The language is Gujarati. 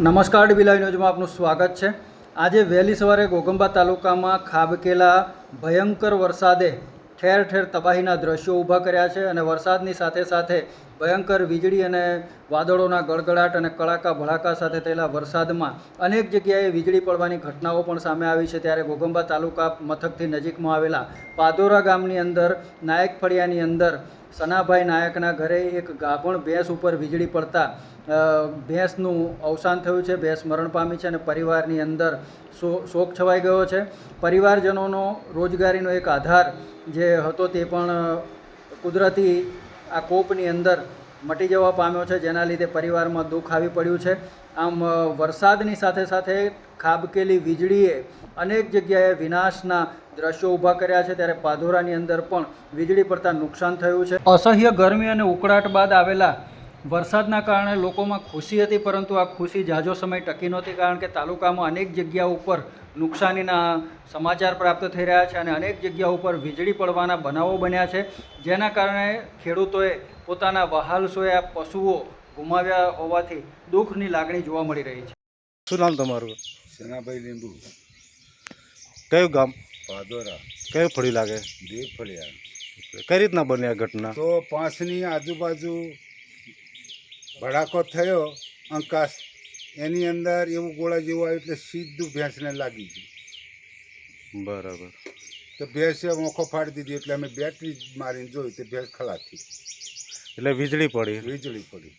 નમસ્કાર ડીબીલાઈ ન્યૂઝમાં આપનું સ્વાગત છે. આજે વહેલી સવારે ગોગંબા તાલુકામાં ખાબકેલા ભયંકર વરસાદે ઠેર ઠેર તબાહીના દ્રશ્યો ઊભા કર્યા છે અને વરસાદની સાથે સાથે ભયંકર વીજળી અને વાદળોના ગળગળાટ અને કડાકા ભડાકા સાથે થયેલા વરસાદમાં અનેક જગ્યાએ વીજળી પડવાની ઘટનાઓ પણ સામે આવી છે. ત્યારે ગોગંબા તાલુકા મથકથી નજીકમાં આવેલા પાદોરા ગામની અંદર નાયક ફળિયાની અંદર સનાભાઈ નાયકના ઘરે એક ગાભણ ભેંસ ઉપર વીજળી પડતા ભેંસનું અવસાન થયું છે. ભેંસ મરણ પામી છે અને પરિવારની અંદર શોક છવાઈ ગયો છે. પરિવારજનોનો રોજગારીનો એક આધાર જે હતો તે પણ કુદરતી આ કોપની અંદર મટી જવા પામ્યો છે, જેના લીધે પરિવારમાં દુઃખ આવી પડ્યું છે. આમ વરસાદની સાથે સાથે ખાબકેલી વીજળીએ અનેક જગ્યાએ વિનાશના દ્રશ્યો ઊભા કર્યા છે. ત્યારે પાધોરાની અંદર પણ વીજળી પડતા નુકસાન થયું છે. અસહ્ય ગરમી અને ઉકળાટ બાદ આવેલા વરસાદના કારણે લોકોમાં ખુશી હતી પરંતુ આ ખુશી ઝાઝો સમય ટકી નહોતી કારણ કે તાલુકામાં અનેક જગ્યા ઉપર નુકસાનીના સમાચાર પ્રાપ્ત થઈ રહ્યા છે અને અનેક જગ્યા ઉપર વીજળી પડવાના બનાવો બન્યા છે. જેના કારણે ખેડૂતોએ પોતાના વહાલસોયા પશુઓ ગુમાવ્યા હોવાથી દુઃખની લાગણી જોવા મળી રહી છે. શું નામ તમારું? સેનાભાઈ લીંબુ. કયું ગામ? પાદોરા. કયું ફળી લાગે? દેવ ફળિયા કઈ રીતના બની આ ઘટના? તો પાંચની આજુબાજુ ભડાકો થયો અંકાશ એની અંદર એવું ગોળા જેવું આવ્યું એટલે સીધું ભેંસને લાગી ગયું. બરાબર. તો ભેંસે મોખો ફાડી દીધી એટલે અમે બેટરી મારીને જોઈ તે ભેંસ ખલાસ એટલે વીજળી પડી. વીજળી પડી.